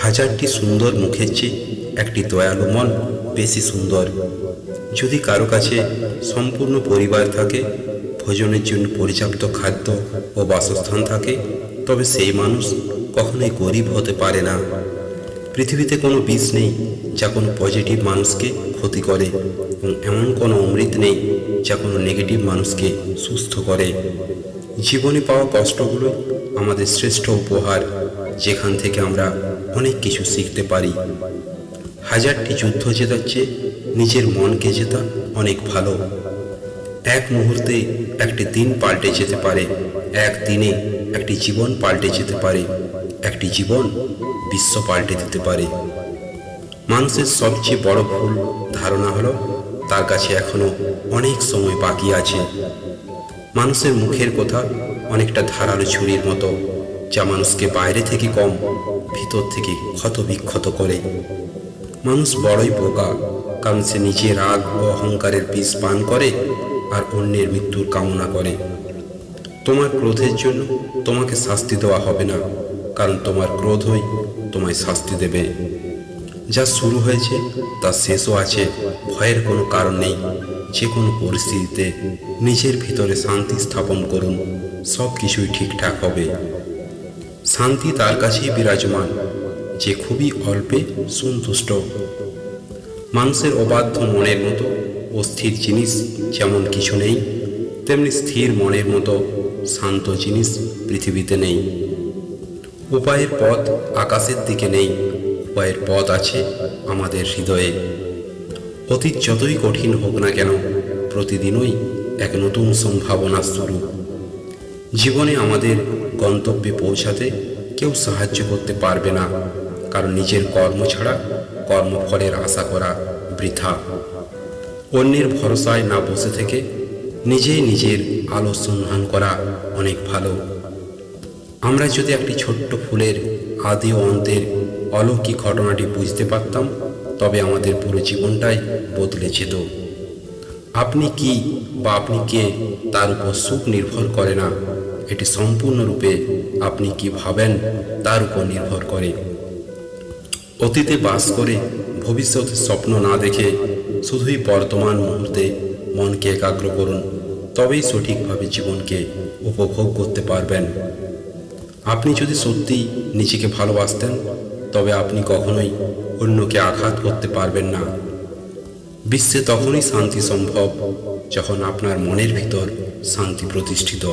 হাজারটি সুন্দর মুখের চেয়ে একটি দয়ালু মন বেশি সুন্দর। যদি কারও কাছে সম্পূর্ণ পরিবার থাকে, ভোজনের জন্য পর্যাপ্ত খাদ্য ও বাসস্থান থাকে, তবে সেই মানুষ কখনোই গরিব হতে পারে না। পৃথিবীতে কোনো বিষ নেই যা কোনো পজিটিভ মানুষকে ক্ষতি করে এবং এমন কোনো অমৃত নেই যা কোনো নেগেটিভ মানুষকে সুস্থ করে। জীবনে পাওয়া কষ্টগুলো আমাদের শ্রেষ্ঠ উপহার, যেখান থেকে আমরা অনেক কিছু শিখতে পারি। হাজারটি যুদ্ধ জেতার চেয়ে নিজের মনকে জেতা অনেক ভালো। এক মুহূর্তে একটি দিন পাল্টে যেতে পারে, এক দিনে একটি জীবন পাল্টে যেতে পারে, একটি জীবন বিশ্ব পাল্টে দিতে পারে। মানুষের সবচেয়ে বড় ভুল ধারণা হলো, তার কাছে এখনও অনেক সময় বাকি আছে। মানুষের মুখের কথা অনেকটা ধারালো ছুরির মতো, যা মানুষকে বাইরে থেকে কম ভিতর থেকে ক্ষত বিক্ষত করে। মানুষ বড়ই বোকা, কারণ সে নিজে রাগ ও অহংকারের বিষ পান করে আর অন্যের মৃত্যুর কামনা করে। তোমার ক্রোধের জন্য তোমাকে শাস্তি দেওয়া হবে না, কারণ তোমার ক্রোধই তোমায় শাস্তি দেবে। যা শুরু হয়েছে তা শেষও আছে, ভয়ের কোনো কারণ নেই। যে কোনো পরিস্থিতিতে নিজের ভিতরে শান্তি স্থাপন করুন সব কিছুই ঠিকঠাক হবে। শান্তি তার কাছেই বিরাজমান, যে খুবই অল্পে সন্তুষ্ট। মানুষের অবাধ্য মনের মতো অস্থির জিনিস যেমন কিছু নেই, তেমনি স্থির মনের মতো শান্ত জিনিস পৃথিবীতে নেই। উপায়ের পথ আকাশের দিকে নেই, উপায়ের পথ আছে আমাদের হৃদয়ে। অতীত যতই কঠিন হোক না কেন, প্রতিদিনই এক নতুন সম্ভাবনার শুরু জীবনে আমাদের গন্তব্যে পৌঁছাতে কেউ সাহায্য করতে পারবে না। কারণ নিজের কর্ম ছাড়া কর্মফলের আশা করা বৃথা। অন্যের ভরসায় না বসে থেকে নিজেই নিজের আলো সন্ধান করা অনেক ভালো। আমরা যদি একটি ছোট্ট ফুলের আদি ও অন্তের অলৌকিক ঘটনাটি বুঝতে পারতাম, তবে আমাদের পুরো জীবনটাই বদলে যেত। আপনি কি বা আপনি কে তার উপর সুখ নির্ভর করে না? এটি সম্পূর্ণরূপে আপনি কি ভাবেন তার উপর নির্ভর করে। অতীতে বাস করে ভবিষ্যতের স্বপ্ন না দেখে শুধুই বর্তমান মুহূর্তে মনকে একাগ্র করুন, তবেই সঠিকভাবে জীবনকে উপভোগ করতে পারবেন। আপনি যদি সত্যি নিজেকে ভালোবাসতেন, তবে আপনি কখনোই অন্যকে আঘাত করতে পারবেন না। বিশ্বে তখনই শান্তি সম্ভব যখন আপনার মনের ভিতর শান্তি প্রতিষ্ঠিত।